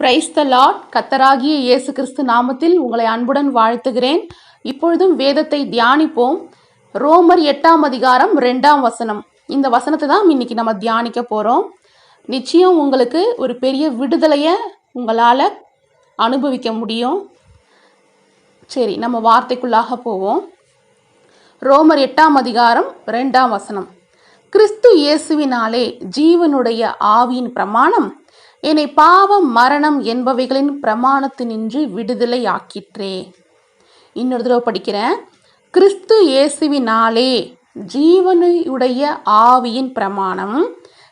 Praise the கத்தராகிய இயேசு கிறிஸ்து நாமத்தில் உங்களை அன்புடன் வாழ்த்துகிறேன். இப்பொழுதும் வேதத்தை தியானிப்போம். ரோமர் எட்டாம் அதிகாரம் ரெண்டாம் வசனம். இந்த வசனத்தை தான் இன்னைக்கு நம்ம தியானிக்க போகிறோம் நிச்சயம் உங்களுக்கு ஒரு பெரிய விடுதலையை உங்களால் அனுபவிக்க முடியும். சரி நம்ம வார்த்தைக்குள்ளாக போவோம். ரோமர் எட்டாம் அதிகாரம் ரெண்டாம் வசனம். கிறிஸ்து இயேசுவினாலே ஜீவனுடைய ஆவியின் பிரமாணம் என்னை பாவம் மரணம் என்பவைகளின் பிரமாணத்தினின்று விடுதலை ஆக்கிற்றே. இன்னொரு தடவை படிக்கிறேன். கிறிஸ்து இயேசுவினாலே ஜீவனையுடைய ஆவியின் பிரமாணம்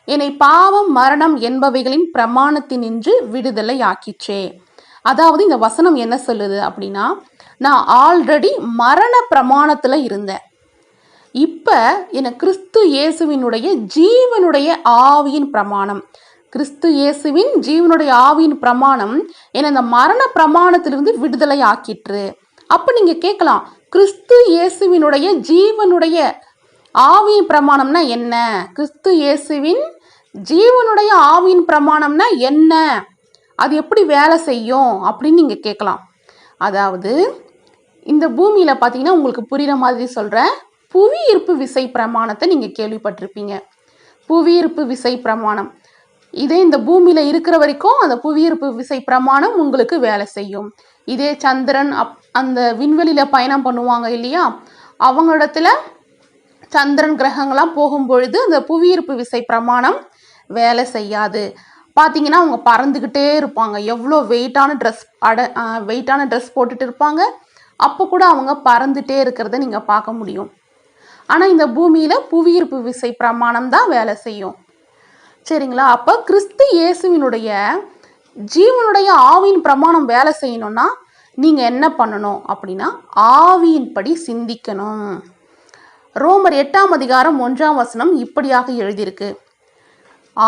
என்னை பாவம் மரணம் என்பவைகளின் பிரமாணத்தினின்று விடுதலை ஆக்கிற்றே. அதாவது இந்த வசனம் என்ன சொல்லுது அப்படின்னா நான் ஆல்ரெடி மரண பிரமாணத்தில் இருந்தேன். இப்போ என கிறிஸ்து இயேசுவினுடைய ஜீவனுடைய ஆவியின் பிரமாணம் கிறிஸ்து இயேசுவின் ஜீவனுடைய ஆவியின் பிரமாணம் என இந்த மரண பிரமாணத்திலிருந்து விடுதலை ஆக்கிற்று அப்போ நீங்கள் கேட்கலாம் கிறிஸ்து இயேசுவினுடைய ஜீவனுடைய ஆவியின் பிரமாணம்னா என்ன? கிறிஸ்து இயேசுவின் ஜீவனுடைய ஆவியின் பிரமாணம்னா என்ன? அது எப்படி வேலை செய்யும்? அப்படின்னு நீங்கள் கேட்கலாம். அதாவது இந்த பூமியில் பார்த்தீங்கன்னா உங்களுக்கு புரிகிற மாதிரி சொல்கிறேன் புவியீர்ப்பு விசை பிரமாணத்தை நீங்கள் கேள்விப்பட்டிருப்பீங்க. புவியீர்ப்பு விசை பிரமாணம். இதே இந்த பூமியில் இருக்கிற வரைக்கும் அந்த புவியீர்ப்பு விசை பிரமாணம் உங்களுக்கு வேலை செய்யும். இதே சந்திரன் அப் அந்த விண்வெளியில் பயணம் பண்ணுவாங்க இல்லையா? அவங்களிடத்துல சந்திரன் கிரகங்கள்லாம் போகும்பொழுது அந்த புவியீர்ப்பு விசை பிரமாணம் வேலை செய்யாது. பார்த்தீங்கன்னா அவங்க பறந்துக்கிட்டே இருப்பாங்க. எவ்வளோ வெயிட்டான ட்ரெஸ் அட வெயிட்டான ட்ரெஸ் போட்டுட்டு இருப்பாங்க. அப்போ கூட அவங்க பறந்துட்டே இருக்கிறத நீங்கள் பார்க்க முடியும். ஆனால் இந்த பூமியில் புவியீர்ப்பு விசை பிரமாணம் தான் வேலை செய்யும். சரிங்களா? அப்போ கிறிஸ்து இயேசுவினுடைய ஜீவனுடைய ஆவியின் பிரமாணம் வேலை செய்யணும்னா நீங்கள் என்ன பண்ணணும் அப்படின்னா ஆவியின்படி சிந்திக்கணும். ரோமர் எட்டாம் அதிகாரம் ஒன்றாம் வசனம் இப்படியாக எழுதியிருக்கு.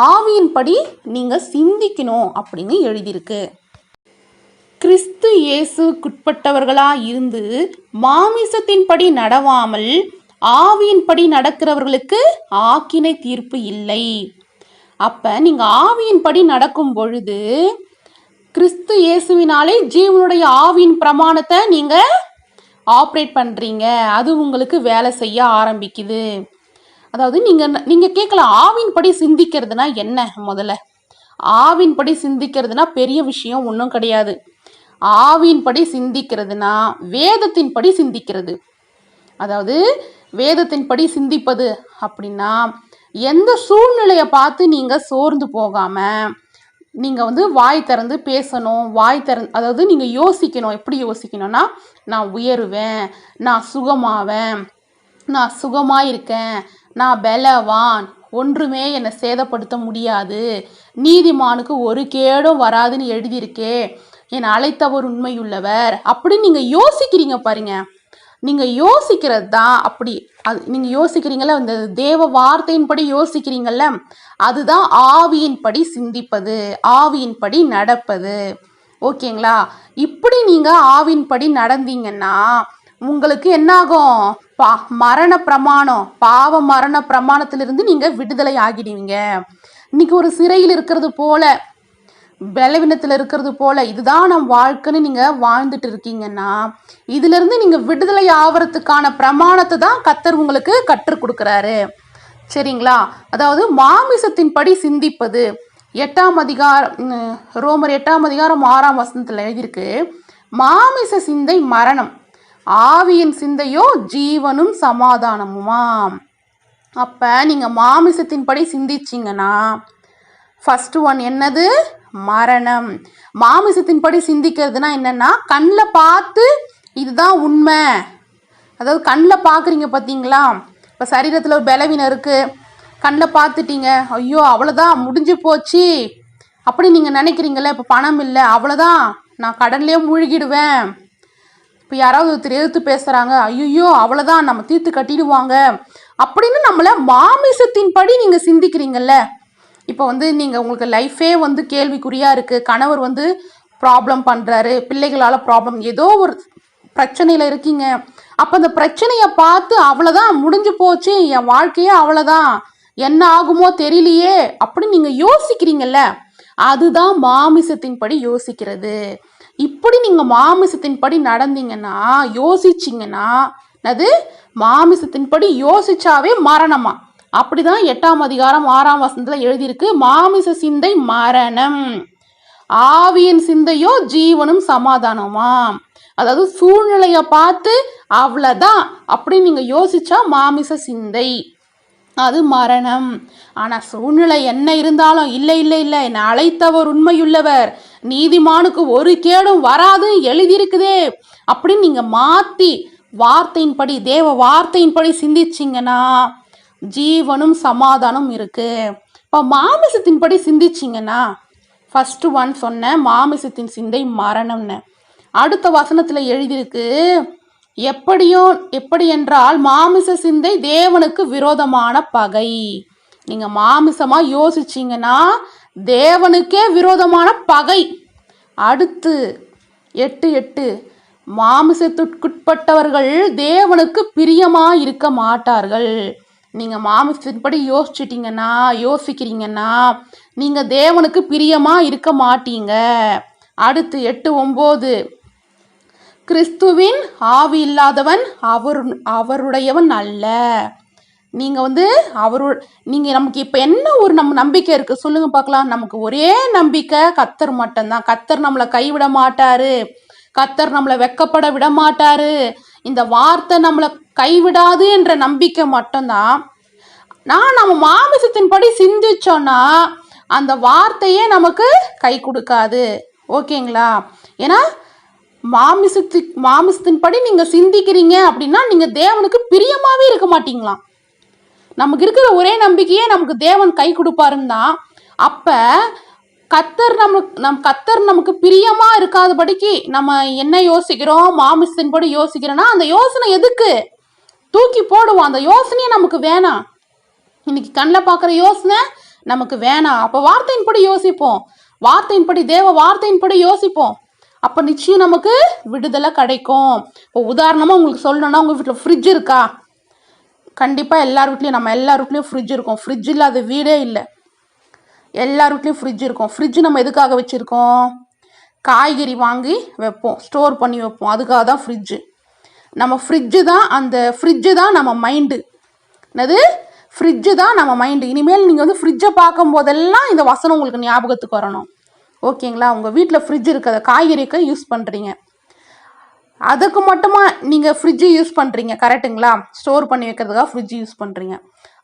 ஆவியின்படி நீங்கள் சிந்திக்கணும் அப்படின்னு எழுதியிருக்கு. கிறிஸ்து இயேசுக்குட்பட்டவர்களாக இருந்து மாமிசத்தின்படி நடவாமல் ஆவியின்படி நடக்கிறவர்களுக்கு ஆக்கினை தீர்ப்பு இல்லை. அப்போ நீங்கள் ஆவியின்படி நடக்கும் பொழுது கிறிஸ்து இயேசுவினாலே ஜீவனுடைய ஆவியின் பிரமாணத்தை நீங்கள் ஆப்ரேட் பண்ணுறீங்க அது உங்களுக்கு வேலை செய்ய ஆரம்பிக்குது. அதாவது நீங்கள் நீங்கள் கேட்கலாம் ஆவின்படி சிந்திக்கிறதுனா என்ன முதல்ல? ஆவின்படி சிந்திக்கிறதுனா பெரிய விஷயம் ஒன்றும் கிடையாது. ஆவின்படி சிந்திக்கிறதுனா வேதத்தின்படி சிந்திக்கிறது. அதாவது வேதத்தின்படி சிந்திப்பது அப்படின்னா எந்த சூழ்நிலையை பார்த்து நீங்கள் சோர்ந்து போகாமல் நீங்கள் வந்து வாய் திறந்து பேசணும் வாய் திறந்து அதாவது நீங்கள் யோசிக்கணும். எப்படி யோசிக்கணும்னா நான் உயருவேன் நான் சுகமாவேன் நான் சுகமாக இருக்கேன் நான் பலவான் ஒன்றுமே என்னை சேதப்படுத்த முடியாது நீதிமானுக்கு ஒரு கேடும் வராதுன்னு எழுதியிருக்கே என்னை அழைத்தவர் உண்மையுள்ளவர் அப்படின்னு நீங்கள் யோசிக்கிறீங்க பாருங்கள் நீங்கள் யோசிக்கிறது தான் அப்படி அது நீங்கள் யோசிக்கிறீங்கள இந்த தேவ வார்த்தையின்படி யோசிக்கிறீங்கள அதுதான் ஆவியின்படி சிந்திப்பது ஆவியின்படி நடப்பது. ஓகேங்களா? இப்படி நீங்கள் ஆவியின்படி நடந்தீங்கன்னா உங்களுக்கு என்னாகும்? பா மரண பிரமாணம் பாவ மரண பிரமாணத்திலிருந்து நீங்கள் விடுதலை ஆகிடுவீங்க. இன்னைக்கு ஒரு சிறையில் இருக்கிறது போல பலவீனத்தில் இருக்கிறது போல இதுதான் நம் வாழ்க்கைன்னு நீங்கள் வாழ்ந்துட்டு இருக்கீங்கன்னா இதிலிருந்து நீங்கள் விடுதலை ஆவறதுக்கான பிரமாணத்தை தான் கத்தர் உங்களுக்கு கற்றுக் கொடுக்குறாரு. சரிங்களா? அதாவது மாமிசத்தின்படி சிந்திப்பது. எட்டாம் அதிகாரம் ரோமர் எட்டாம் அதிகாரம் ஆறாம் வசனத்தில் எழுதியிருக்கு மாமிச சிந்தை மரணம். ஆவியின் சிந்தையோ ஜீவனும் சமாதானமுமாம். அப்போ நீங்கள் மாமிசத்தின்படி சிந்திச்சிங்கன்னா ஃபஸ்ட்டு ஒன் என்னது? மரணம். மாமிசத்தின்படி சிந்திக்கிறதுனா என்னன்னா கண்ணில் பார்த்து இதுதான் உண்மை. அதாவது கண்ணில் பார்க்குறீங்க பார்த்தீங்களா இப்போ சரீரத்தில் ஒரு பலவீனம் இருக்குது கண்ணில் பார்த்துட்டீங்க. ஐயோ அவ்வளோதான் முடிஞ்சு போச்சு. அப்படி நீங்கள் நினைக்கிறீங்களே இப்போ பணம் இல்லை அவ்வளோதான் நான் கடன்லேயே மூழ்கிடுவேன். இப்போ யாராவது ஒருத்தர் எதிர்த்து பேசுகிறாங்க ஐயோ அவ்வளோதான் நம்ம தீர்த்து கட்டிடுவாங்க. அப்படின்னு நம்மளை மாமிசத்தின்படி நீங்கள் சிந்திக்கிறீங்கல்ல இப்போ வந்து நீங்கள் உங்களுக்கு லைஃபே வந்து கேள்விக்குறியாக இருக்குது கணவர் வந்து ப்ராப்ளம் பண்ணுறாரு பிள்ளைகளால் ப்ராப்ளம் ஏதோ ஒரு பிரச்சனையில் இருக்கீங்க. அப்போ அந்த பிரச்சனையை பார்த்து அவ்வளோதான் முடிஞ்சு போச்சு. என் வாழ்க்கையே அவ்வளோதான் என்ன ஆகுமோ தெரியலையே அப்படின்னு நீங்கள் யோசிக்கிறீங்கல்ல. அதுதான் மாமிசத்தின்படி யோசிக்கிறது. இப்படி நீங்கள் மாமிசத்தின்படி நடந்தீங்கன்னா யோசிச்சிங்கன்னா அது மாமிசத்தின்படி யோசிச்சாவே மரணமா? அப்படிதான் எட்டாம் அதிகாரம் ஆறாம் வசனத்துல எழுதியிருக்கு மாமிச சிந்தை மரணம். ஆவியின் சிந்தையோ ஜீவனும் சமாதானமா? அதாவது சூழ்நிலையை பார்த்து அவ்வளோதான் அப்படின்னு நீங்க யோசிச்சா மாமிச சிந்தை அது மரணம். ஆனா சூழ்நிலை என்ன இருந்தாலும் இல்லை இல்லை இல்லை என்னை அழைத்தவர் உண்மையுள்ளவர் நீதிமானுக்கு ஒரு கேடும் வராது எழுதியிருக்குதே அப்படின்னு நீங்க மாத்தி வார்த்தையின்படி தேவ வார்த்தையின்படி சிந்திச்சிங்கன்னா ஜீவனும் சமாதானம் இருக்கு. இப்போ மாமிசத்தின்படி சிந்திச்சிங்கன்னா ஃபர்ஸ்ட் ஒன் சொன்ன மாமிசத்தின் சிந்தை மரணம்னு. அடுத்த வசனத்தில் எழுதியிருக்கு எப்படியோ எப்படி என்றால் மாமிச சிந்தை தேவனுக்கு விரோதமான பகை. நீங்கள் மாமிசமாக யோசிச்சீங்கன்னா தேவனுக்கே விரோதமான பகை. அடுத்து எட்டு எட்டு. மாமிசத்துக்குட்பட்டவர்கள் தேவனுக்கு பிரியமாக இருக்க மாட்டார்கள். நீங்கள் மாமிசத்தின்படி யோசிச்சிட்டிங்கன்னா யோசிக்கிறீங்கன்னா நீங்கள் தேவனுக்கு பிரியமாக இருக்க மாட்டீங்க. அடுத்து எட்டு ஒம்பது. கிறிஸ்துவின் ஆவி இல்லாதவன் அவர் அவருடையவன் அல்ல. நீங்கள் வந்து அவரு நீங்கள் நமக்கு இப்போ என்ன ஒரு நம்ம நம்பிக்கை இருக்குது சொல்லுங்கள் பார்க்கலாம். நமக்கு ஒரே நம்பிக்கை கத்தர் மட்டும்தான். கத்தர் நம்மளை கைவிட மாட்டார். கத்தர் நம்மளை வெக்கப்பட விட மாட்டார். இந்த வார்த்தை நம்மளை கைவிடாது என்ற நம்பிக்கை மட்டும்தான். நான் நம்ம மாமிசத்தின்படி சிந்திச்சோன்னா அந்த வார்த்தையே நமக்கு கை கொடுக்காது. ஓகேங்களா? ஏன்னா மாமிசத்து மாமிசத்தின்படி நீங்கள் சிந்திக்கிறீங்க அப்படின்னா நீங்கள் தேவனுக்கு பிரியமாகவே இருக்க மாட்டீங்களாம். நமக்கு இருக்கிற ஒரே நம்பிக்கையே நமக்கு தேவன் கை கொடுப்பாருன்னு தான். கத்தர் நமக்கு நம் கத்தர் நமக்கு பிரியமாக இருக்காதபடிக்கு நம்ம என்ன யோசிக்கிறோம்? மாமிசத்தின்படி யோசிக்கிறோன்னா அந்த யோசனை எதுக்கு? தூக்கி போடுவோம். அந்த யோசனையே நமக்கு வேணாம். இன்னைக்கு கண்ணில் பார்க்குற யோசனை நமக்கு வேணாம். அப்போ வார்த்தையின்படி யோசிப்போம். வார்த்தையின்படி தேவ வார்த்தையின்படி யோசிப்போம். அப்போ நிச்சயம் நமக்கு விடுதலை கிடைக்கும். இப்போ உதாரணமாக உங்களுக்கு சொல்லணும்னா உங்கள் வீட்டில் ஃப்ரிட்ஜ் இருக்கா? கண்டிப்பாக எல்லார் வீட்லேயும் நம்ம எல்லார் வீட்லேயும் ஃப்ரிட்ஜ் இருக்கும். ஃப்ரிட்ஜ் இல்லாத வீடே இல்லை. எல்லார் வீட்லேயும் ஃப்ரிட்ஜ் இருக்கும். ஃப்ரிட்ஜ் நம்ம எதுக்காக வச்சுருக்கோம்? காய்கறி வாங்கி வைப்போம். ஸ்டோர் பண்ணி வைப்போம். அதுக்காக தான் ஃப்ரிட்ஜு நம்ம ஃப்ரிட்ஜு தான் அந்த ஃப்ரிட்ஜு தான் நம்ம மைண்டு என்னது? ஃப்ரிட்ஜு தான் நம்ம மைண்டு இனிமேல் நீங்கள் வந்து ஃப்ரிட்ஜை பார்க்கும் போதெல்லாம் இந்த வசனம் உங்களுக்கு ஞாபகத்துக்கு வரணும். ஓகேங்களா உங்கள் வீட்டில் ஃப்ரிட்ஜ் இருக்கிற காய்கறிக்கு யூஸ் பண்ணுறீங்க அதுக்கு மட்டுமா நீங்கள் ஃப்ரிட்ஜு யூஸ் பண்ணுறீங்க கரெக்ட்டுங்களா ஸ்டோர் பண்ணி வைக்கிறதுக்காக ஃப்ரிட்ஜ் யூஸ் பண்ணுறீங்க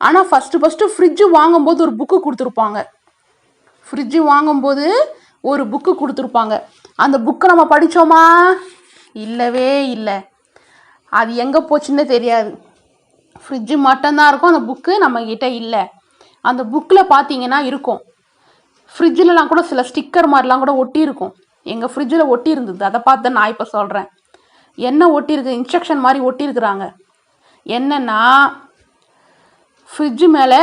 ஆனால் ஃபஸ்ட்டு ஃபஸ்ட்டு ஃப்ரிட்ஜு வாங்கும்போது ஒரு புக்கு கொடுத்துருப்பாங்க. ஃப்ரிட்ஜு வாங்கும்போது ஒரு புக்கு கொடுத்துருப்பாங்க. அந்த புக்கை நம்ம படித்தோமா இல்லவே இல்லை. அது எங்கே போச்சுன்னே தெரியாது. ஃப்ரிட்ஜு மட்டும்தான் இருக்கும். அந்த புக்கு நம்மக்கிட்ட இல்லை. அந்த புக்கில் பார்த்தீங்கன்னா இருக்கும். ஃப்ரிட்ஜிலலாம் கூட சில ஸ்டிக்கர் மாதிரிலாம் கூட ஒட்டியிருக்கும். எங்கள் ஃப்ரிட்ஜில் ஒட்டி இருந்தது அதை பார்த்து தான் நான் இப்போ சொல்கிறேன் என்ன ஒட்டியிருக்கு? இன்ஸ்ட்ரக்ஷன் மாதிரி ஒட்டியிருக்கிறாங்க. என்னென்னா ஃப்ரிட்ஜு மேலே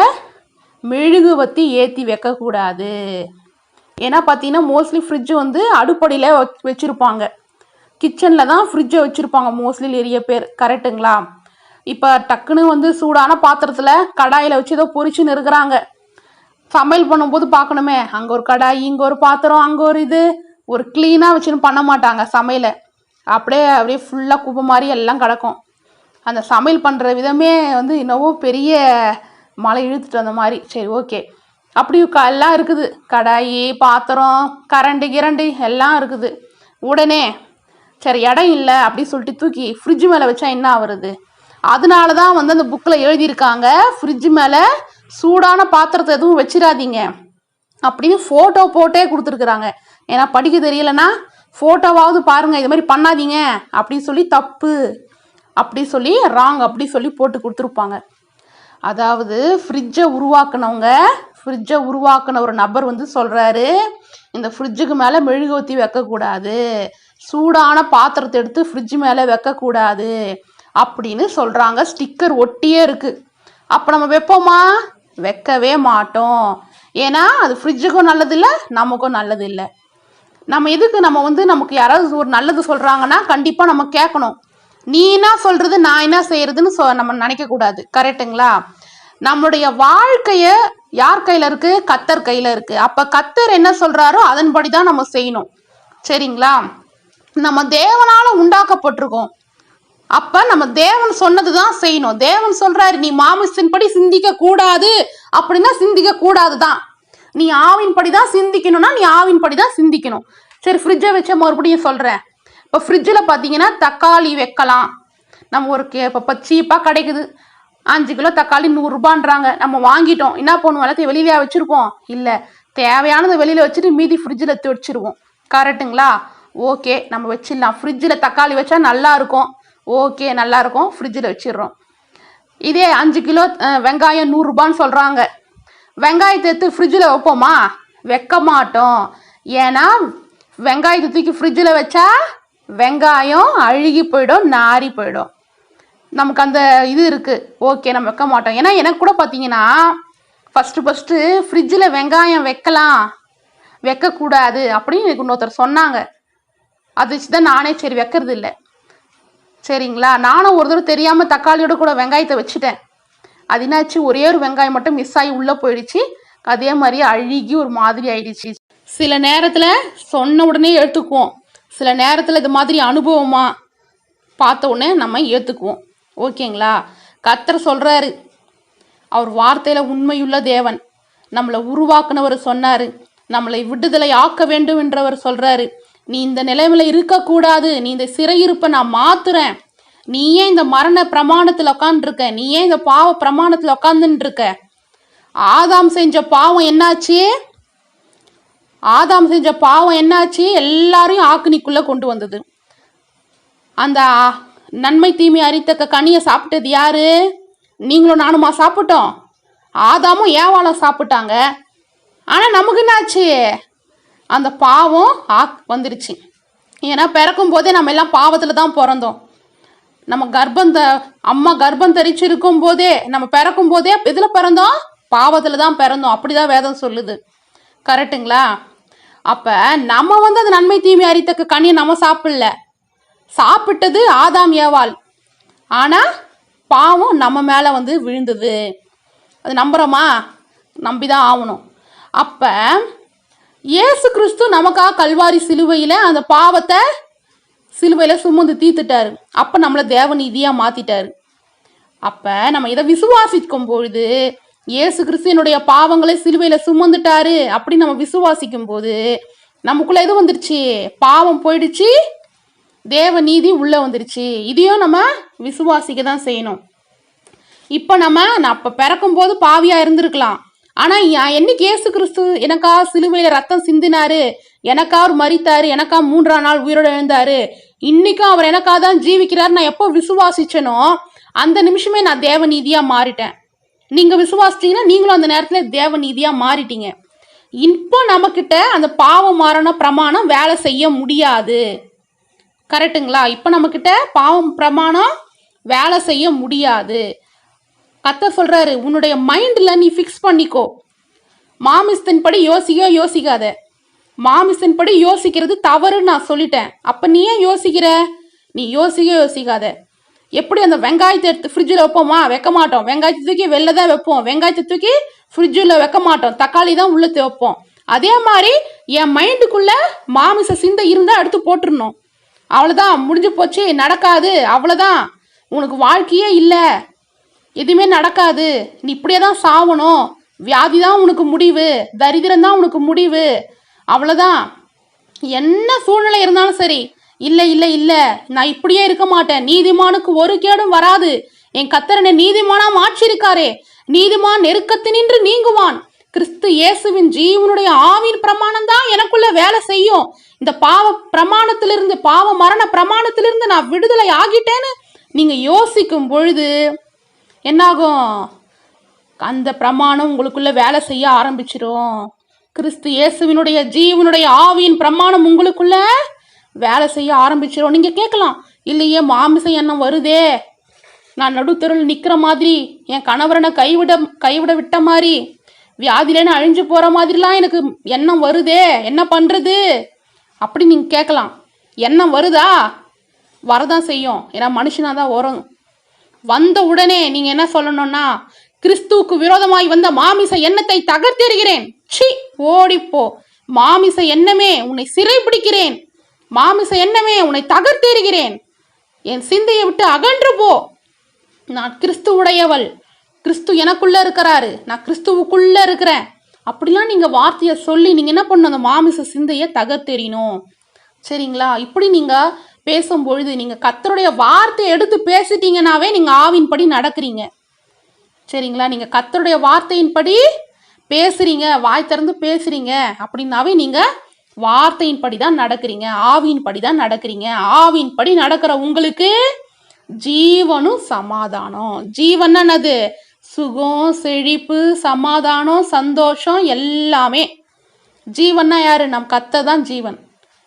மெழுகுவத்தி ஏற்றி வைக்கக்கூடாது. ஏன்னா பார்த்தீங்கன்னா மோஸ்ட்லி ஃப்ரிட்ஜு வந்து அடுப்படியில் வச்சுருப்பாங்க. கிச்சனில் தான் ஃப்ரிட்ஜை வச்சுருப்பாங்க மோஸ்ட்லி நிறைய பேர். கரெக்டுங்களா இப்போ டக்குன்னு வந்து சூடான பாத்திரத்தில் கடாயில் வச்சு ஏதோ பொறிச்சு இருக்கிறாங்க சமையல் பண்ணும்போது பார்க்கணுமே. அங்கே ஒரு கடாய் இங்கே ஒரு பாத்திரம் அங்கே ஒரு இது. ஒரு க்ளீனாக வச்சுன்னு பண்ண மாட்டாங்க சமையலை. அப்படியே அப்படியே ஃபுல்லாக குப்பை மாதிரி எல்லாம் கிடக்கும். அந்த சமையல் பண்ணுற விதமே வந்து என்னவோ பெரிய மலை இழுத்துட்டு வந்த மாதிரி. சரி ஓகே அப்படி எல்லாம் இருக்குது. கடாயி பாத்திரம் கரண்டி கிரண்டி எல்லாம் இருக்குது. உடனே சரி இடம் இல்லை அப்படின்னு சொல்லிட்டு தூக்கி ஃப்ரிட்ஜ் மேலே வச்சா என்ன ஆகுறது? அதனால தான் வந்து அந்த புக்கில் எழுதியிருக்காங்க ஃப்ரிட்ஜ் மேலே சூடான பாத்திரத்தை எதுவும் வச்சிடாதீங்க அப்படின்னு ஃபோட்டோ போட்டே கொடுத்துருக்குறாங்க. ஏன்னா படிக்க தெரியலனா ஃபோட்டோவாவது பாருங்கள் இது மாதிரி பண்ணாதீங்க அப்படின்னு சொல்லி தப்பு அப்படி சொல்லி ராங் அப்படி சொல்லி போட்டு கொடுத்துருப்பாங்க. அதாவது ஃப்ரிட்ஜை உருவாக்குனவங்க ஃப்ரிட்ஜை உருவாக்குன ஒரு நபர் வந்து சொல்கிறாரு இந்த ஃப்ரிட்ஜுக்கு மேலே மெழுகுவத்தி வைக்கக்கூடாது. சூடான பாத்திரத்தை எடுத்து ஃப்ரிட்ஜ் மேலே வைக்கக்கூடாது அப்படின்னு சொல்கிறாங்க ஸ்டிக்கர் ஒட்டியே இருக்குது அப்போ நம்ம வைப்போமா? வைக்கவே மாட்டோம். ஏன்னா அது ஃப்ரிட்ஜுக்கும் நல்லதில்லை நமக்கும் நல்லது இல்லை நம்ம எதுக்கு நம்ம வந்து நமக்கு யாராவது ஒரு நல்லது சொல்கிறாங்கன்னா கண்டிப்பாக நம்ம கேட்கணும். நீ என்ன சொல்கிறது நான் என்ன செய்கிறதுன்னு சொ நம்ம நினைக்கக்கூடாது. கரெக்டுங்களா நம்மளுடைய வாழ்க்கையை யார் கையில் இருக்குது கத்தர் கையில் இருக்குது அப்போ கத்தர் என்ன சொல்கிறாரோ அதன்படி தான் நம்ம செய்யணும். சரிங்களா? நம்ம தேவனால உண்டாக்கப்பட்டிருக்கோம். அப்ப நம்ம தேவன் சொன்னதுதான் செய்யணும். தேவன் சொல்றாரு நீ மாமிசத்தின்படி சிந்திக்க கூடாது அப்படின்னா சிந்திக்க கூடாது தான் நீ ஆவின்படி தான் சிந்திக்கணும்னா நீ ஆவின்படி தான் சிந்திக்கணும். சரி ஃப்ரிட்ஜை வச்ச மறுபடியும் சொல்றேன். இப்போ ஃப்ரிட்ஜில் பார்த்தீங்கன்னா தக்காளி வைக்கலாம். நம்ம ஒரு கே இப்போ சீப்பாக கிடைக்குது. அஞ்சு கிலோ தக்காளி நூறுரூபான்றாங்க நம்ம வாங்கிட்டோம். என்ன பண்ணுவோம்? எல்லாத்தையும் வெளியிலயா வச்சுருப்போம்? இல்லை தேவையானதை வெளியில் வச்சுட்டு மீதி ஃப்ரிட்ஜில் எடுத்து வச்சுருவோம். கரெக்டுங்களா ஓகே நம்ம வச்சிடலாம். ஃப்ரிட்ஜில் தக்காளி வச்சா நல்லா இருக்கும் ஓகே நல்லாயிருக்கும் ஃப்ரிட்ஜில் வச்சிடுறோம். இதே அஞ்சு கிலோ வெங்காயம் நூறுரூபான்னு சொல்கிறாங்க வெங்காயத்தை எடுத்து ஃப்ரிட்ஜில் வைப்போமா? வைக்க மாட்டோம். ஏன்னா வெங்காயத்தை தூக்கி ஃப்ரிட்ஜில் வச்சா வெங்காயம் அழுகி போயிடும் நாரி போயிடும். நமக்கு அந்த இது இருக்குது ஓகே நம்ம வைக்க மாட்டோம். ஏன்னா எனக்கு கூட பார்த்தீங்கன்னா ஃபஸ்ட்டு ஃபஸ்ட்டு ஃப்ரிட்ஜில் வெங்காயம் வைக்கலாம். வைக்கக்கூடாது அப்படின்னு எனக்கு இன்னொருத்தர் சொன்னாங்க. அது வச்சு தான் நானே சரி வைக்கிறது இல்லை சரிங்களா? நானும் ஒரு தடவை தெரியாமல் தக்காளியோட கூட வெங்காயத்தை வச்சுட்டேன். அது என்னாச்சு? ஒரே ஒரு வெங்காயம் மட்டும் மிஸ் ஆகி உள்ளே போயிடுச்சு. அதே மாதிரி அழுகி ஒரு மாதிரி ஆயிடுச்சு. சில நேரத்தில் சொன்ன உடனே ஏற்றுக்குவோம் சில நேரத்தில் இது மாதிரி அனுபவமாக பார்த்த உடனே நம்ம ஏற்றுக்குவோம் ஓகேங்களா? கத்தர் சொல்கிறாரு அவர் வார்த்தையில் உண்மையுள்ள தேவன். நம்மளை உருவாக்குனவர் சொன்னார். நம்மளை விடுதலை ஆக்க வேண்டும் என்றவர் சொல்கிறாரு நீ இந்த நிலைமையில் இருக்கக்கூடாது. நீ இந்த சிறையிருப்பை நான் மாத்துறேன். நீ ஏன் இந்த மரண பிரமாணத்தில் உட்காந்துருக்க நீ ஏன் இந்த பாவ பிரமாணத்தில் உட்காந்துட்டு இருக்க ஆதாம் செஞ்ச பாவம் என்னாச்சு? ஆதாம் செஞ்ச பாவம் என்னாச்சு? எல்லாரையும் ஆக்கினிக்குள்ளே கொண்டு வந்தது. அந்த நன்மை தீமை அறித்தக்க கனியை சாப்பிட்டது யாரு? நீங்களும் நானுமா சாப்பிட்டோம்? ஆதாமும் ஏவாளம் சாப்பிட்டாங்க? ஆனால் நமக்கு என்னாச்சு? அந்த பாவம் ஆ வந்துருச்சு. ஏன்னா பிறக்கும் போதே நம்ம எல்லாம் பாவத்தில் தான் பிறந்தோம். நம்ம கர்ப்பம் த அம்மா கர்ப்பம் தரிச்சிருக்கும் போதே நம்ம பிறக்கும் போதே இதில் பிறந்தோம்? பாவத்தில் தான் பிறந்தோம். அப்படிதான் வேதம் சொல்லுது. கரெக்டுங்களா அப்போ நம்ம வந்து அந்த நன்மை தீமை அறித்தக்க கனியை நம்ம சாப்பிடல. சாப்பிட்டது ஆதாம் ஏவாள். ஆனால் பாவம் நம்ம மேலே வந்து விழுந்தது. அது நம்புகிறோமா நம்பி தான் ஆகணும். அப்போ இயேசு கிறிஸ்து நமக்காக கல்வாரி சிலுவையில் அந்த பாவத்தை சிலுவையில் சுமந்து தீர்த்துட்டாரு. அப்போ நம்மளை தேவநீதியாக மாற்றிட்டாரு அப்போ நம்ம இதை விசுவாசிக்கும் பொழுது இயேசு கிறிஸ்து என்னுடைய பாவங்களை சிலுவையில் சுமந்துட்டாரு அப்படின்னு நம்ம விசுவாசிக்கும் போது நமக்குள்ளே எது வந்துருச்சு? பாவம் போயிடுச்சு. தேவ நீதி உள்ளே வந்துருச்சு. இதையும் நம்ம விசுவாசிக்க தான் செய்யணும். இப்போ நம்ம நான் அப்போ பிறக்கும்போது பாவியாக இருந்திருக்கலாம். ஆனால் என்னைக்கு இயேசு கிறிஸ்து எனக்கா சிலுவையில் ரத்தம் சிந்தினாரு எனக்கா அவர் மறித்தாரு எனக்கா மூன்றாம் நாள் உயிரோடு எழுந்தாரு இன்னைக்கும் அவர் எனக்காக தான் ஜீவிக்கிறார் நான் எப்போ விசுவாசிச்சனோ அந்த நிமிஷமே நான் தேவநீதியாக மாறிட்டேன். நீங்கள் விசுவாசிச்சீங்கன்னா நீங்களும் அந்த நேரத்தில் தேவநீதியாக மாறிட்டீங்க. இப்போ நம்மக்கிட்ட அந்த பாவம் மாறின பிரமாணம் வேலை செய்ய முடியாது. கரெக்ட்டுங்களா? இப்போ நம்மக்கிட்ட பாவம் பிரமாணம் வேலை செய்ய முடியாது. கத்த சொல்கிறாரு உன்னுடைய மைண்டில் நீ ஃபிக்ஸ் பண்ணிக்கோ. மாமிசத்தின்படி யோசிக்க யோசிக்காத. மாமிசத்தின்படி யோசிக்கிறது தவறுன்னு நான் சொல்லிட்டேன். அப்போ நீ ஏன் யோசிக்கிற? நீ யோசிக்க யோசிக்காத. எப்படி அந்த வெங்காயத்தை எடுத்து ஃப்ரிட்ஜில் வைப்போமா? வைக்க மாட்டோம். வெங்காயத்தை தூக்கி வெளில தான் வைப்போம். வெங்காயத்தை தூக்கி ஃப்ரிட்ஜில் வைக்க மாட்டோம். தக்காளி தான் உள்ளே வைப்போம் அதே மாதிரி என் மைண்டுக்குள்ளே மாமிச சிந்தை இருந்தால் எடுத்து போட்டுருணும் அவ்வளோதான் முடிஞ்சு போச்சு. நடக்காது. அவ்வளோதான் உனக்கு வாழ்க்கையே இல்லை. எதுவுமே நடக்காது. நீ இப்படியே தான் சாவணும். வியாதி தான் உனக்கு முடிவு. தரித்திரம் தான் உனக்கு முடிவு. அவ்வளோதான் என்ன சூழ்நிலை இருந்தாலும் சரி. இல்லை இல்லை இல்லை. நான் இப்படியே இருக்க மாட்டேன். நீதிமானுக்கு ஒரு கேடும் வராது. என் கத்தரனை நீதிமானா மாற்றிருக்காரே நீதிமான் நெருக்கத்தினின்று நீங்குவான். கிறிஸ்து இயேசுவின் ஜீவனுடைய ஆவின் பிரமாணம் தான் எனக்குள்ள வேலை செய்யும். இந்த பாவ பிரமாணத்திலிருந்து பாவ மரண பிரமாணத்திலிருந்து நான் விடுதலை ஆகிட்டேன்னு நீங்க யோசிக்கும் பொழுது என்னாகும்? அந்த பிரமாணம் உங்களுக்குள்ள வேலை செய்ய ஆரம்பிச்சிரும். கிறிஸ்து இயேசுவினுடைய ஜீவனுடைய ஆவியின் பிரமாணம் உங்களுக்குள்ள வேலை செய்ய ஆரம்பிச்சிரும். நீங்க கேட்கலாம் இல்லையே மாமிச எண்ணம் வருதே. நான் நடுத்தருள் நிற்கிற மாதிரி என் கணவரனை கைவிட கைவிட விட்ட மாதிரி வியாதியிலேன்னு அழிஞ்சு போகிற மாதிரிலாம் எனக்கு எண்ணம் வருதே. என்ன பண்ணுறது அப்படி நீங்கள் கேட்கலாம் எண்ணம் வருதா? வரதான் செய்யும். ஏன்னா மனுஷனாக தான் வரும் வந்த உடனே நீங்கள் என்ன சொல்லணும்னா கிறிஸ்துவுக்கு விரோதமாய் வந்த மாமிச எண்ணத்தை தகர்த்தெறுகிறேன். சி ஓடிப்போ. மாமிச எண்ணமே உன்னை சிறைப்பிடிக்கிறேன் மாமிச எண்ணமே உன்னை தகர்த்தெறிகிறேன். என் சிந்தையை விட்டு அகன்று போ. நான் கிறிஸ்துவுடையவள். கிறிஸ்து எனக்குள்ள இருக்கிறாரு. நான் கிறிஸ்துவுக்குள்ள இருக்கிறேன். அப்படிலாம் நீங்க வார்த்தையை சொல்லி நீங்க என்ன பண்ணணும்? அந்த மாமிச சிந்தையை தகர்த்தெறியணும். சரிங்களா? இப்படி நீங்க பேசும்பொழுது நீங்கள் கத்தருடைய வார்த்தையை எடுத்து பேசிட்டீங்கனாவே நீங்கள் ஆவின்படி நடக்கிறீங்க. சரிங்களா? நீங்கள் கத்தருடைய வார்த்தையின்படி பேசுறீங்க வாய் திறந்து பேசுறீங்க அப்படின்னாவே நீங்கள் வார்த்தையின்படி தான் நடக்கிறீங்க ஆவியின்படி தான் நடக்கிறீங்க. ஆவியின்படி நடக்கிற உங்களுக்கு ஜீவனும் சமாதானம். ஜீவன் என்னது? சுகம் செழிப்பு சமாதானம் சந்தோஷம் எல்லாமே. ஜீவன்னா யாரு? நம் கத்த தான் ஜீவன்.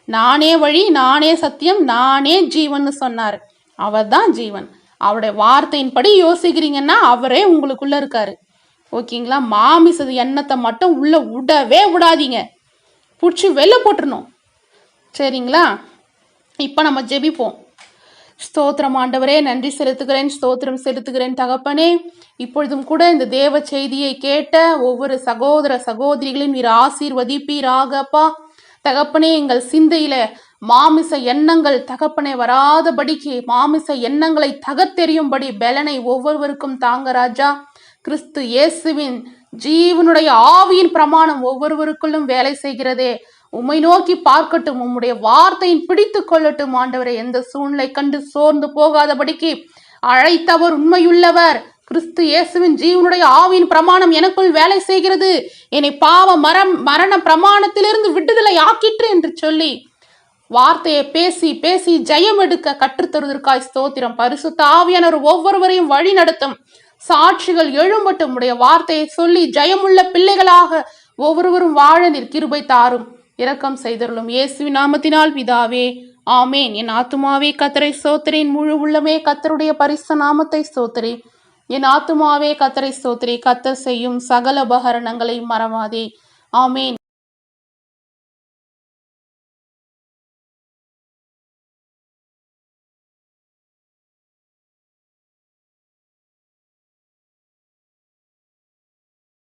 நானே வழி நானே சத்தியம் நானே ஜீவன்னு சொன்னார். அவர் தான் ஜீவன். அவருடைய வார்த்தையின்படி யோசிக்கிறீங்கன்னா அவரே உங்களுக்குள்ள இருக்காரு. ஓகேங்களா? மாமிசது எண்ணத்தை மட்டும் உள்ள விடவே விடாதீங்க. பிடிச்சி வெளில போட்டுருணும் சரிங்களா? இப்போ நம்ம ஜெபிப்போம். ஸ்தோத்திரம் ஆண்டவரே நன்றி செலுத்துகிறேன் ஸ்தோத்திரம் செலுத்துகிறேன் தகப்பனே. இப்பொழுதும் கூட இந்த தேவ செய்தியை கேட்ட ஒவ்வொரு சகோதர சகோதரிகளையும் நீர் ஆசீர்வதிப்பீராகப்பா. தகப்பனே எங்கள் சிந்தையில மாமிச எண்ணங்கள் தகப்பனே வராதபடிக்கு மாமிச எண்ணங்களை தகத்தெறியும்படி பெலனை ஒவ்வொருவருக்கும் தாங்க ராஜா. கிறிஸ்து இயேசுவின் ஜீவனுடைய ஆவியின் பிரமாணம் ஒவ்வொருவருக்குள்ளும் வேலை செய்கிறதே. உம்மை நோக்கி பார்க்கட்டும் உம்முடைய வார்த்தையின் பிடித்து கொள்ளட்டும் ஆண்டவரை. எந்த சூழ்நிலை கண்டு சோர்ந்து போகாதபடிக்கு அழைத்தவர் உண்மையுள்ளவர். கிறிஸ்து இயேசுவின் ஜீவனுடைய ஆவியின் பிரமாணம் எனக்குள் வேலை செய்கிறது. என்னை பாவ மரம் மரண பிரமாணத்திலிருந்து விடுதலை ஆக்கிற்று என்று சொல்லி வார்த்தையை பேசி பேசி ஜெயம் எடுக்க கற்றுத்தருவதற்காய் ஸ்தோத்திரம். பரிசுத்த ஆவியானவர் ஒவ்வொருவரையும் வழி நடத்தும். சாட்சிகள் எழும்பட்டும். உடைய வார்த்தையை சொல்லி ஜெயமுள்ள பிள்ளைகளாக ஒவ்வொருவரும் வாழ நிற்கிருபை தாரும். இரக்கம் செய்தருளும் இயேசுவின் நாமத்தினால் பிதாவே ஆமேன். என் ஆத்துமாவே கத்தரை சோத்திரேன் முழு உள்ளமே கத்தருடைய பரிசு நாமத்தை சோத்திரேன் என் ஆத்துமாவே கத்தரை ஸ்தோத்திரி கத்தர் செய்யும் சகல உபகரணங்களை மறவாதே. ஆமேன்.